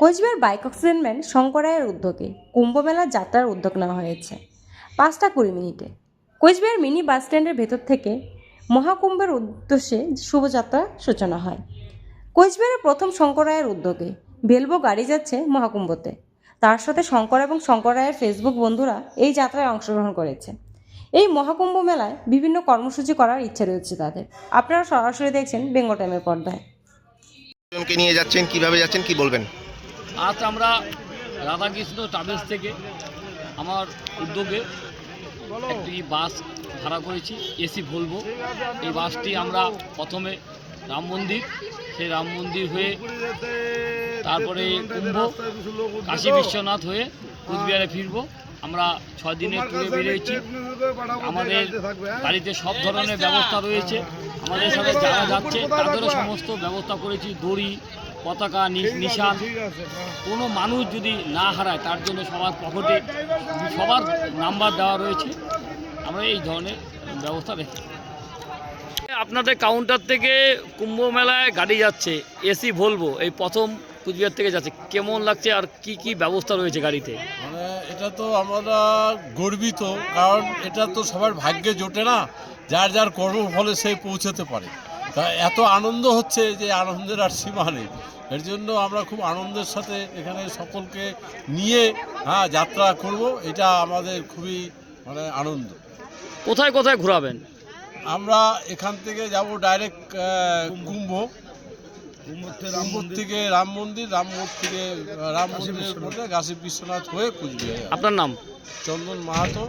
Cooch Behar bike অক্সিডেন্টম্যান শঙ্করায়ের উদ্যোগে কুম্ভমেলার যাত্রার উদ্যোগ নেওয়া হয়েছে। পাঁচটা কুড়ি মিনিটে। কোচবিহার মিনি বাস স্ট্যান্ডের ভেতর থেকে মহাকুম্ভের উদ্দেশ্যে শুভযাত্রা সূচনা হয়। কোচবিহারের প্রথম শঙ্করায়ের উদ্যোগে ভেলভো গাড়ি যাচ্ছে মহাকুম্ভতে। তার সাথে শঙ্কর এবং শঙ্করায়ের ফেসবুক বন্ধুরা এই যাত্রায় অংশগ্রহণ করেছে। এই মহাকুম্ভ মেলায় বিভিন্ন কর্মসূচি করার ইচ্ছে রয়েছে তাদের। আপনারা সরাসরি দেখছেন বেঙ্গল টাইমের পর্দায়। নিয়ে যাচ্ছেন, কীভাবে যাচ্ছেন, কি বলবেন? আজ আমরা রাধাকৃষ্ণ ট্রাভেলস থেকে আমার উদ্যোগে একটি বাস ভাড়া করেছি, এসি ভলভো। এই বাসটি আমরা প্রথমে রাম মন্দির, সেই রাম মন্দির হয়ে তারপরে কুম্ভ, কাশী বিশ্বনাথ হয়ে কুচবিহারে ফিরব। আমরা ছয় দিনের ট্যুরে বেরিয়েছি। আমাদের গাড়িতে সব ধরনের ব্যবস্থা রয়েছে। আমাদের সাথে যারা যাচ্ছে, তাদেরও সমস্ত ব্যবস্থা করেছি। দড়ি পতাকা নি- নিশান। কোনো মানুষ যদি না হারায় তার জন্য সবার পকেটে সবার নাম্বার দেওয়া রয়েছে। আমরা এই ধরনের ব্যবস্থা রেখে আপনাদের কাউন্টার থেকে কুম্ভ মেলায় গাড়ি যাচ্ছে এসি ভলভো এই প্রথম কুচবিহার থেকে যাচ্ছে। কেমন লাগছে আর কি কি ব্যবস্থা রয়েছে গাড়িতে? মানে এটা তো আমরা গর্বিত কারণ এটা তো সবার ভাগ্যে জোটে না যার যার কর্মফলে সে পৌঁছতে পারে। তা এত আনন্দ হচ্ছে যে আনন্দের আর সীমা নেই। এর জন্য আমরা খুব আনন্দের সাথে এখানে সকলকে নিয়ে হ্যাঁ যাত্রা করব। এটা আমাদের খুবই মানে আনন্দ। কোথায় কোথায় ঘোরাবেন? আমরা এখান থেকে যাব ডাইরেক্ট কুম্ভ। কুম্ভ থেকে রাম মন্দির রাম মন্দির থেকে রাম মন্দিরের কাশী বিশ্বনাথ। হয়ে কুচবিহার আপনার নাম? চন্দন মাহাতো।